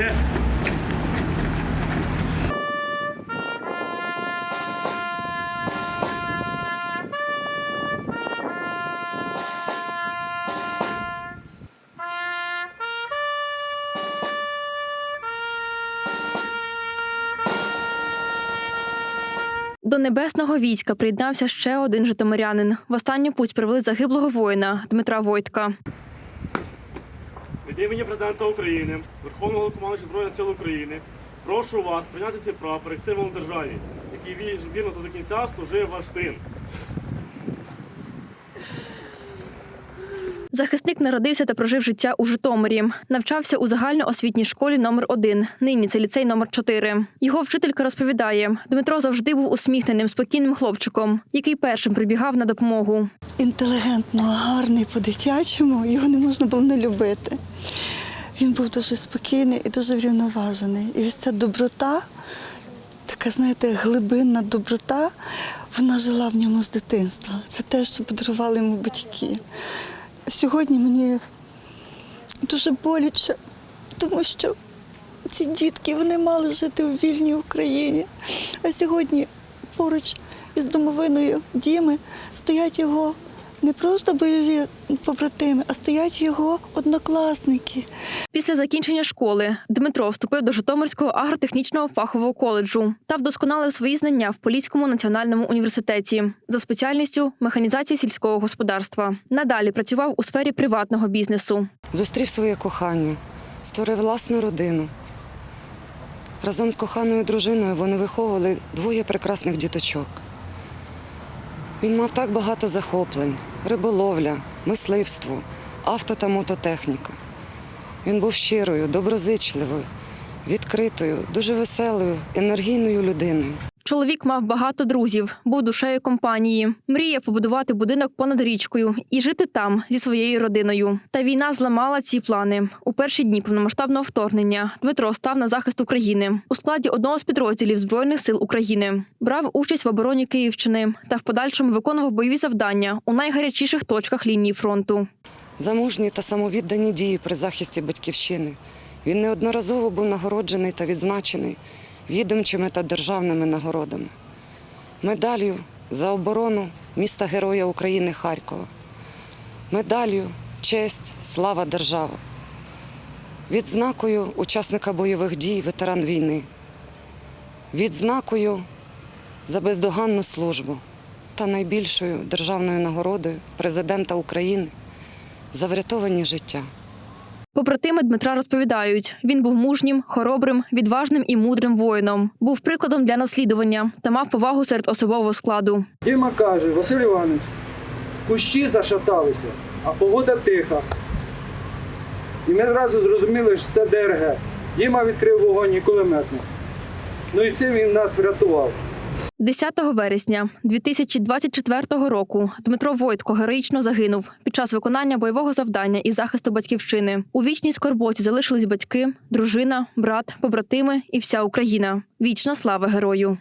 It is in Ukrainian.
Yeah. До небесного війська приєднався ще один житомирянин. В останню путь привели загиблого воїна Дмитра Войтка. Від імені президента України, Верховного Головнокомандуюча Збройних сил України, прошу вас прийняти цей прапор як символ державі, який вірно до кінця служив ваш син. Захисник народився та прожив життя у Житомирі. Навчався у загальноосвітній школі номер 1 Нині це ліцей номер 4 Його вчителька розповідає: Дмитро завжди був усміхненим, спокійним хлопчиком, який першим прибігав на допомогу. інтелігентно, гарний по-дитячому, його не можна було не любити. Він був дуже спокійний і дуже врівноважений. І ось ця доброта, така, знаєте, глибинна доброта, вона жила в ньому з дитинства. Це те, що подарували йому батьки. Сьогодні мені дуже боляче, тому що ці дітки вони мали жити у вільній Україні. А сьогодні поруч із домовиною Діми стоять його не просто бойові побратими, а стоять його однокласники. Після закінчення школи Дмитро вступив до Житомирського агротехнічного фахового коледжу та вдосконалив свої знання в Поліському національному університеті за спеціальністю механізації сільського господарства. Надалі працював у сфері приватного бізнесу. Зустрів своє кохання, створив власну родину. Разом з коханою дружиною вони виховували двоє прекрасних діточок. Він мав так багато захоплень: риболовля, мисливство, авто та мототехніка. Він був щирою, доброзичливою, відкритою, дуже веселою, енергійною людиною. Чоловік мав багато друзів, був душею компанії. Мріяв побудувати будинок понад річкою і жити там зі своєю родиною. Та війна зламала ці плани. У перші дні повномасштабного вторгнення Дмитро став на захист України у складі одного з підрозділів збройних сил України. Брав участь в обороні Київщини та в подальшому виконував бойові завдання у найгарячіших точках лінії фронту. Замужні та самовіддані дії при захисті батьківщини. Він неодноразово був нагороджений та відзначений відомчими та державними нагородами. Медаллю за оборону міста Героя України Харкова. Медаллю Честь, слава держава. Відзнакою учасника бойових дій, ветеран війни. Відзнакою за бездоганну службу та найбільшою державною нагородою президента України за врятовані життя. Побратими Дмитра розповідають, він був мужнім, хоробрим, відважним і мудрим воїном. Був прикладом для наслідування та мав повагу серед особового складу. Діма каже, Василь Іванович, кущі зашаталися, а погода тиха. І ми одразу зрозуміли, що це ДРГ. Діма відкрив вогонь і кулеметник. Ну і цим він нас врятував. 10 вересня 2024 року Дмитро Войтко героїчно загинув під час виконання бойового завдання і захисту батьківщини. У вічній скорботі залишились батьки, дружина, брат, побратими і вся Україна. Вічна слава герою.